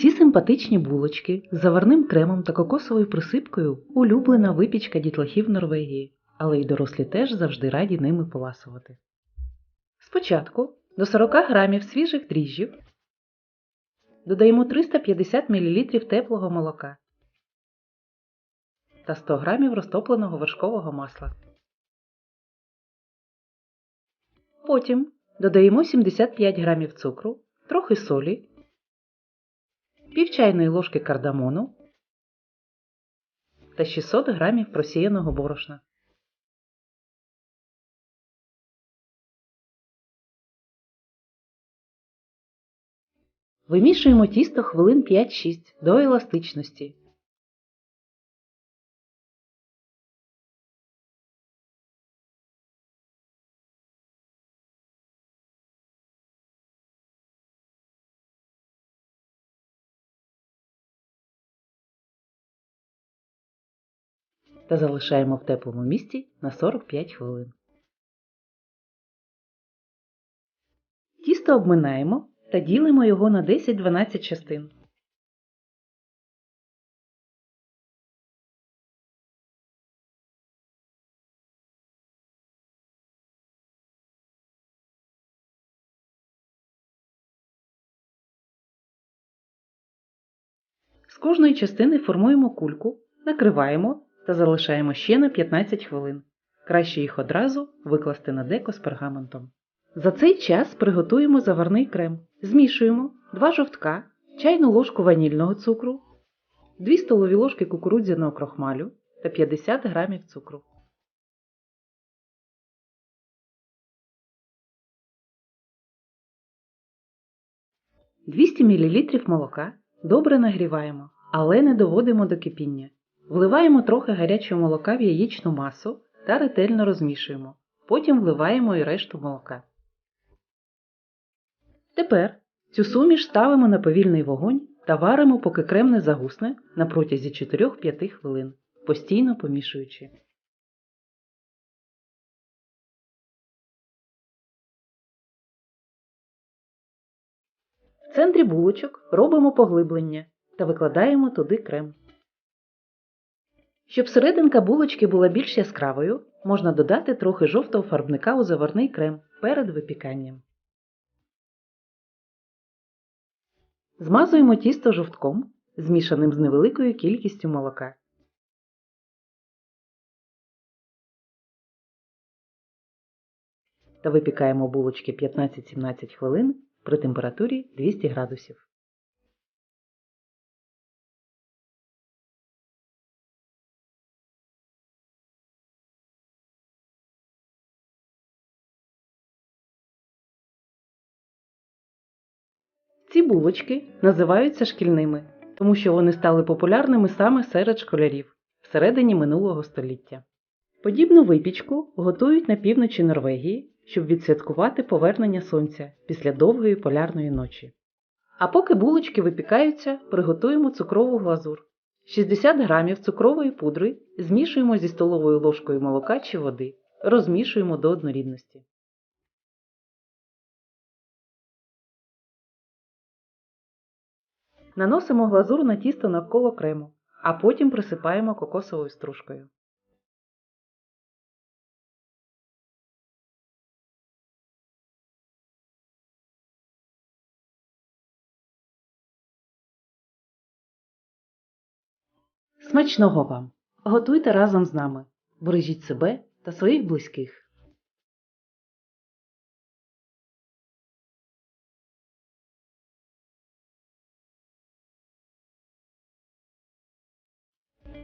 Ці симпатичні булочки з заварним кремом та кокосовою присипкою улюблена випічка дітлахів Норвегії, але й дорослі теж завжди раді ними поласувати. Спочатку до 40 грамів свіжих дріжджів додаємо 350 мл теплого молока та 100 грамів розтопленого вершкового масла. Потім додаємо 75 грамів цукру, трохи солі, пів чайної ложки кардамону та 600 грамів просіяного борошна. Вимішуємо тісто хвилин 5-6 до еластичності. Та залишаємо в теплому місці на 45 хвилин. Тісто обминаємо та ділимо його на 10-12 частин. З кожної частини формуємо кульку, накриваємо та залишаємо ще на 15 хвилин. Краще їх одразу викласти на деко з пергаментом. За цей час приготуємо заварний крем. Змішуємо 2 жовтка, чайну ложку ванільного цукру, 2 столові ложки кукурудзяного крохмалю та 50 грамів цукру. «200 мл молока добре нагріваємо, але не доводимо до кипіння. Вливаємо трохи гарячого молока в яєчну масу та ретельно розмішуємо. Потім вливаємо і решту молока. Тепер цю суміш ставимо на повільний вогонь та варимо, поки крем не загусне на протязі 4-5 хвилин, постійно помішуючи. В центрі булочок робимо поглиблення та викладаємо туди крем. Щоб серединка булочки була більш яскравою, можна додати трохи жовтого фарбника у заварний крем перед випіканням. Змазуємо тісто жовтком, змішаним з невеликою кількістю молока. Та випікаємо булочки 15-17 хвилин при температурі 200 градусів. Ці булочки називаються шкільними, тому що вони стали популярними саме серед школярів всередині минулого століття. Подібну випічку готують на півночі Норвегії, щоб відсвяткувати повернення сонця після довгої полярної ночі. А поки булочки випікаються, приготуємо цукрову глазур. 60 грамів цукрової пудри змішуємо зі столовою ложкою молока чи води, розмішуємо до однорідності. Наносимо глазур на тісто навколо крему, а потім присипаємо кокосовою стружкою. Смачного вам! Готуйте разом з нами. Бережіть себе та своїх близьких.